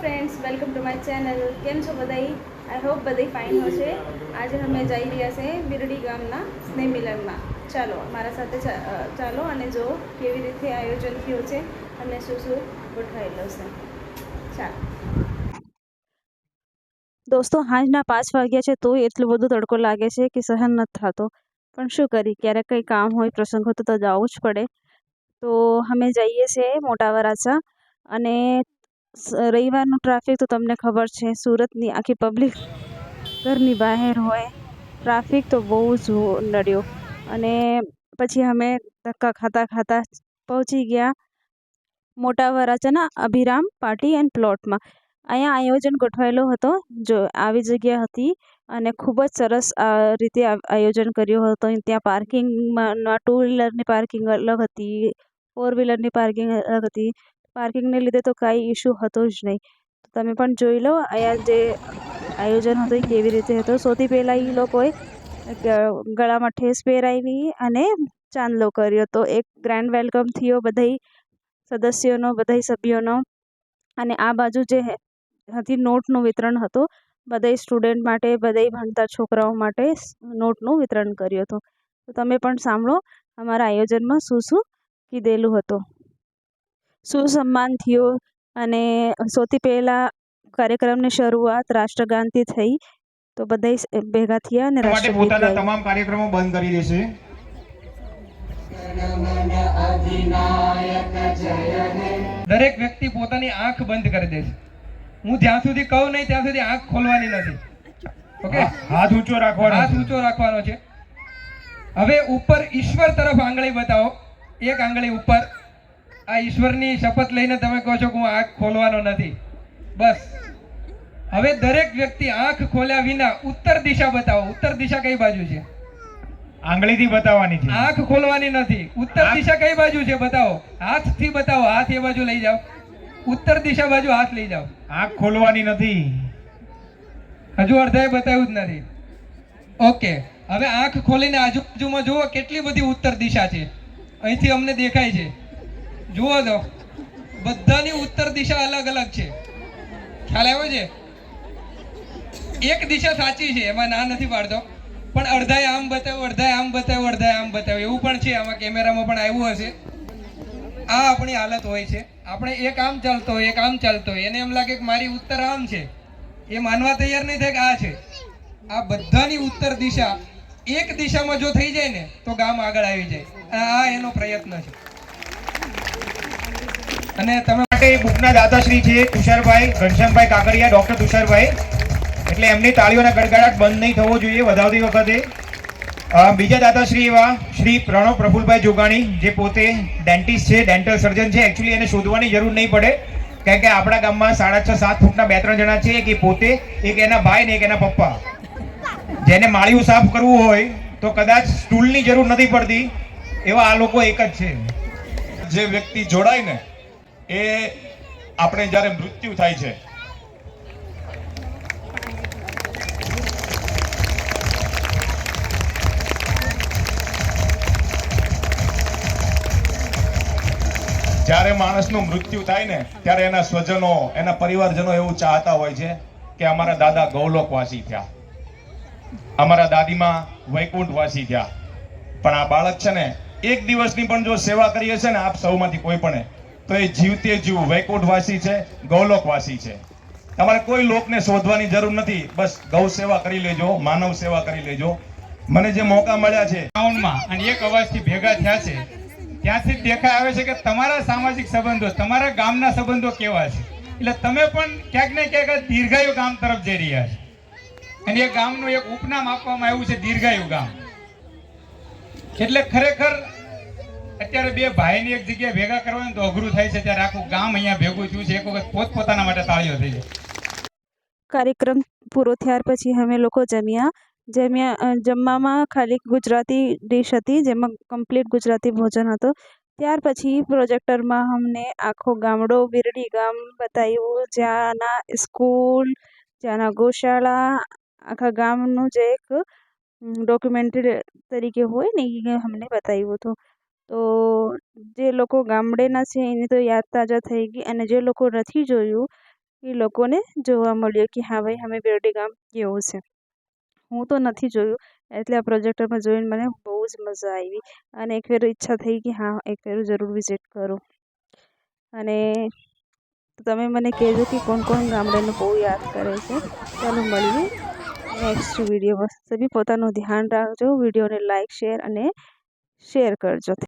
Friends welcome to my channel કેમ છો બધાઈ? I hope Badhaai fine હશે. આજે અમે જઈ રહ્યા છે બિરડી ગામના સ્નેહ મિલનમાં. ચાલો, મારા સાથે ચાલો અને જો કેવી રીતે આયોજન થયું છે અને શું શું ગોઠવાયેલું છે. ચાલો. દોસ્તો સાંજના પાંચ વાગ્યા છે તો એટલો બધો તડકો લાગે છે કે સહન નથી થતો. પણ શું કરી, ક્યારેક કંઈ કામ હોય, પ્રસંગ હોય તો જવું જ પડે. તો અમે જઈએ છીએ મોટા વરાછા અને રવિવારનું ટ્રાફિક તો તમને ખબર છે, સુરતની આખી પબ્લિક ઘરની બહાર હોય, ટ્રાફિક તો બહુ જ નડ્યો. અને પછી અમે ધક્કા ખાતા ખાતા પહોંચી ગયા મોટા વરાચાના અભિરામ પાર્ટી એન્ડ પ્લોટમાં અહીંયા આયોજન ગોઠવાયેલો હતો, જો આવી જગ્યા હતી અને ખૂબ જ સરસ રીતે આયોજન કર્યું હતું. ત્યાં પાર્કિંગમાં ટુ વ્હીલરની પાર્કિંગ અલગ હતી ફોર વ્હીલરની પાર્કિંગ અલગ હતી. પાર્કિંગને લીધે તો કાંઈ ઇશ્યુ હતો જ નહીં. તો તમે પણ જોઈ લો, અહીંયા જે આયોજન હતું એ કેવી રીતે હતું. સૌથી પહેલાં એ લોકોએ ગળામાં ઠેસ પહેરાવી અને ચાંદલો કર્યો. તો એક ગ્રાન્ડ વેલકમ થયો બધાય સદસ્યોનો, બધાય સભ્યોનો. અને આ બાજુ જે હતી નોટનું વિતરણ હતું. બધાય સ્ટુડન્ટ માટે, બધાય ભણતા છોકરાઓ માટે નોટનું વિતરણ કર્યું હતું. તો તમે પણ સાંભળો, અમારા આયોજનમાં શું શું કીધેલું હતું. શું સન્માન થયું અને સૌથી પહેલાં કાર્યક્રમની શરૂઆત રાષ્ટ્રગાનથી થઈ. તો બધા ભેગા થયા અને માટે પોતાના તમામ કાર્યક્રમો બંધ કરી દેશે. દરેક વ્યક્તિ પોતાની આંખ બંધ કરી દે છે હું જ્યાં સુધી કહું નહીં ત્યાં સુધી આંખ ખોલવાની નથી. ઓકે? હાથ ઊંચો રાખવાનો હાથ ઊંચો રાખવાનો છે. હવે ઉપર ઈશ્વર તરફ આંગળી બતાવો. એક આંગળી ઉપર આ ઈશ્વરની શપથ લઈને તમે કહો છો કે હું આંખ ખોલવાનો નથી. બસ. હવે દરેક વ્યક્તિ આંખ ખોલ્યા વિના ઉત્તર દિશા બતાવો. ઉત્તર દિશા કઈ બાજુ છે? આંગળીથી બતાવવાની છે. આંખ ખોલવાની નથી. ઉત્તર દિશા કઈ બાજુ છે બતાવો. હાથથી બતાવો. હાથ એ બાજુ લઈ જાઓ. ઉત્તર દિશા બાજુ હાથ લઈ જાઓ. આંખ ખોલવાની નથી. હજુ અડધાએ બતાવ્યું જ નથી. ઓકે. હવે આંખ ખોલીને આજુબાજુમાં જુઓ કેટલી બધી ઉત્તર દિશા છે. અહીંથી અમને દેખાય છે. જુઓ તો, બધાની ઉત્તર દિશા અલગ અલગ છે. ખ્યાલ આવ્યો છે? એક દિશા સાચી છે, એમાં ના નથી પાડતો. પણ અડધાય આમ બતાવ્યું, અડધાય આમ બતાવ્યું, અડધાય આમ બતાવ્યું. એવું પણ છે, આમાં કેમેરામાં પણ આવ્યું હશે. આ આપણી હાલત હોય છે. આપણે એક આમ ચાલતો હોય, એક આમ ચાલતો હોય. એને એમ લાગે કે મારી ઉત્તર આમ છે. એ માનવા તૈયાર નહીં થાય કે આ છે. આ બધાની ઉત્તર દિશા એક દિશામાં જો થઈ જાય ને, તો ગામ આગળ આવી જાય. આ એનો પ્રયત્ન છે. અને તમે માટે બુકના દાતાશ્રી છે, તુષારભાઈ, ઘનશ્યામભાઈ કાકડિયા ડોક્ટર તુષારભાઈ. એટલે એમની તાળીઓના ગડગડાટ બંધ નહીં થવો જોઈએ, વધાવતી વખતે. બીજા દાતાશ્રી એવા શ્રી પ્રણવ પ્રફુલભાઈ જોગાણી, જે પોતે ડેન્ટિસ્ટ છે ડેન્ટલ સર્જન છે. એકચ્યુઅલી એને શોધવાની જરૂર નહીં પડે. કારણ કે આપણા ગામમાં સાડા છ, સાત ફૂટના બે, ત્રણ જણા છે કે પોતે એક એના ભાઈ ને એક એના પપ્પા. જેને માળિયું સાફ કરવું હોય તો કદાચ સ્ટૂલની જરૂર નથી પડતી. એવા આ લોકો એક જ છે. જે વ્યક્તિ જોડાય ને એ આપણે જ્યારે મૃત્યુ થાય છે. જ્યારે માણસનું મૃત્યુ થાય ને, ત્યારે એના સ્વજનો, એના પરિવારજનો એવું ચાહતા હોય છે કે અમારા દાદા ગૌલોકવાસી થયા. અમારા દાદીમાં વૈકુંઠવાસી થયા. પણ આ બાળક છે ને, એક દિવસની પણ જો સેવા કરીએ છે ને, આપ સૌમાંથી કોઈ પણ તો એ જીવતે જીવ, વૈકુંઠવાસી છે, ગૌલોકવાસી છે. તમારે કોઈ લોકને શોધવાની જરૂર નથી, બસ ગૌ સેવા કરી લેજો, માનવ સેવા કરી લેજો. મને જે મોકા મળ્યા છે અને એક અવાજથી ભેગા થયા છે, ત્યાંથી દેખાય આવે છે કે તમારા સામાજિક સંબંધો, તમારા ગામના સંબંધો કેવા છે? એટલે તમે પણ ક્યાંક ને ક્યાંક દીર્ઘાયુ ગામ તરફ જઈ રહ્યા છે. અને એ ગામનું એક ઉપનામ આપવામાં આવ્યું છે, દીર્ઘાયુ ગામ. એટલે ખરેખર અત્યારે બે ભાઈની એક જગ્યાએ ભેગા કરવા તો અઘરું થાય છે, ત્યારે આખું ગામ અહીંયા ભેગું થયું છે, એક વખત પોતપોતાના માટે તાળીઓ થઈ જાય. કાર્યક્રમ પૂરો થયા પછી અમે લોકો જમ્યા. જમ્યા જમવામાં ખાલી ગુજરાતી ડિશ હતી, જેમાં કમ્પ્લીટ ગુજરાતી ભોજન હતું. ત્યાર પછી પ્રોજેક્ટરમાં અમને આખો ગામડો બિરડી ગામ બતાવ્યું. જ્યાંના સ્કૂલ, જ્યાંના ગૌશાળા, આખા ગામનું જે એક ડોક્યુમેન્ટરી તરીકે હોય ને, એ અમને બતાવ્યું હતું. તો જે લોકો ગામડેના છે એની તો યાદ તાજા થઈ ગઈ અને જે લોકો નથી જોયું, એ લોકોને જોવા મળ્યો કે હા ભાઈ, અમે બેરડી ગામ કેવું છે. હું તો નથી જોયું, એટલે આ પ્રોજેક્ટરમાં જોઈને મને બહુ જ મજા આવી અને એક ફેર ઈચ્છા થઈ કે હા, એક ફેર જરૂર વિઝિટ કરું. અને તમે મને કહેજો કે કોણ કોણ ગામડાને બહુ યાદ કરે છે, ચાલો મળીએ નેક્સ્ટ વિડીયોમાં સભી પોતાનું ધ્યાન રાખજો, વિડીયોને લાઈક શેર અને શેર કરજો.